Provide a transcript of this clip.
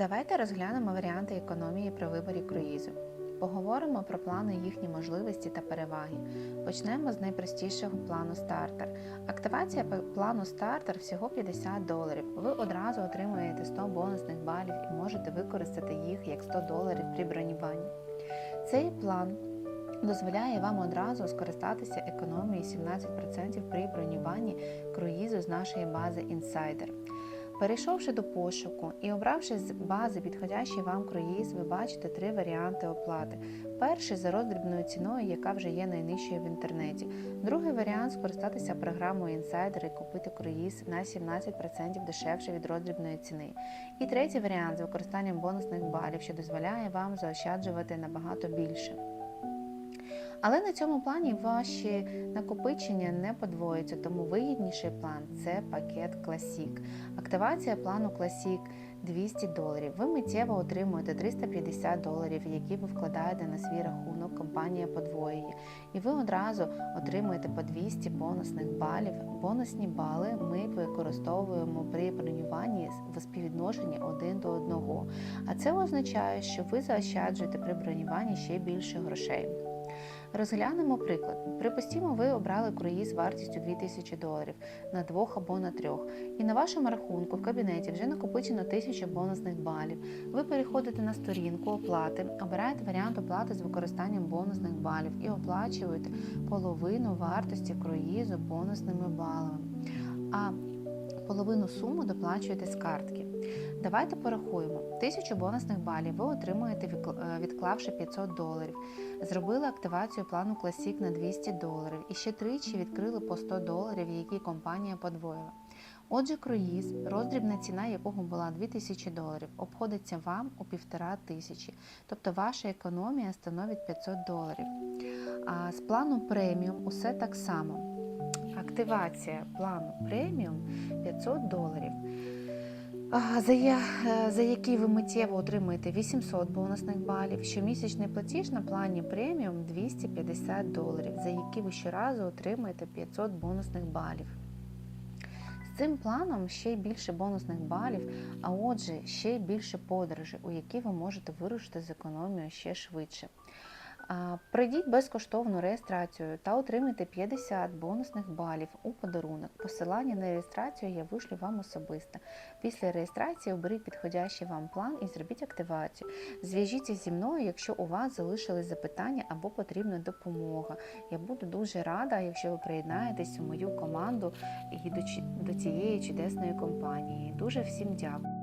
Давайте розглянемо варіанти економії при виборі круїзу. Поговоримо про плани, їхні можливості та переваги. Почнемо з найпростішого плану стартер. Активація плану стартер всього 50 доларів. Ви одразу отримуєте 100 бонусних балів і можете використати їх як 100 доларів при бронюванні. Цей план дозволяє вам одразу скористатися економією 17% при бронюванні круїзу з нашої бази Insider. Перейшовши до пошуку і обравши з бази підходящий вам круїз, ви бачите три варіанти оплати. Перший за роздрібною ціною, яка вже є найнижчою в інтернеті. Другий варіант скористатися програмою Insider і купити круїз на 17% дешевше від роздрібної ціни. І третій варіант з використанням бонусних балів, що дозволяє вам заощаджувати набагато більше. Але на цьому плані ваші накопичення не подвоюються, тому вигідніший план це пакет Classic. Активація плану Classic 200 доларів. Ви миттєво отримуєте 350 доларів, які ви вкладаєте на свій рахунок, компанія подвоює. І ви одразу отримуєте по 200 бонусних балів. Бонусні бали ми використовуємо при бронюванні в співвідношенні 1 до 1. А це означає, що ви заощаджуєте при бронюванні ще більше грошей. Розглянемо приклад. Припустімо, ви обрали круїз вартістю 2000 доларів на двох або на трьох. І на вашому рахунку в кабінеті вже накопичено 1000 бонусних балів. Ви переходите на сторінку оплати, обираєте варіант оплати з використанням бонусних балів і оплачуєте половину вартості круїзу бонусними балами. А половину суму доплачуєте з картки. Давайте порахуємо. 1000 бонусних балів ви отримуєте, е, відклавши 500 доларів. Зробили активацію плану Classic на 200 доларів і ще тричі відкрили по 100 доларів, які компанія подвоїла. Отже, круїз, роздрібна ціна якого була 2000 доларів, обходиться вам у 1500, тобто ваша економія становить 500 доларів. А з планом преміум усе так само. Активація плану преміум 500 доларів. За, е, за які ви миттєво отримуєте 800 бонусних балів, щомісячний платіж на плані преміум 250 доларів, за які ви щоразу отримуєте 500 бонусних балів. З цим планом ще й більше бонусних балів, а отже, ще й більше подорожей, у які ви можете вирушити з економією ще швидше. Пройдіть безкоштовну реєстрацію та отримайте 50 бонусних балів у подарунок. Посилання на реєстрацію я вишлю вам особисто. Після реєстрації оберіть підходящий вам план і зробіть активацію. Зв'яжіться зі мною, якщо у вас залишились запитання або потрібна допомога. Я буду дуже рада, якщо ви приєднаєтесь у мою команду і до цієї чудесної компанії. Дуже всім дякую.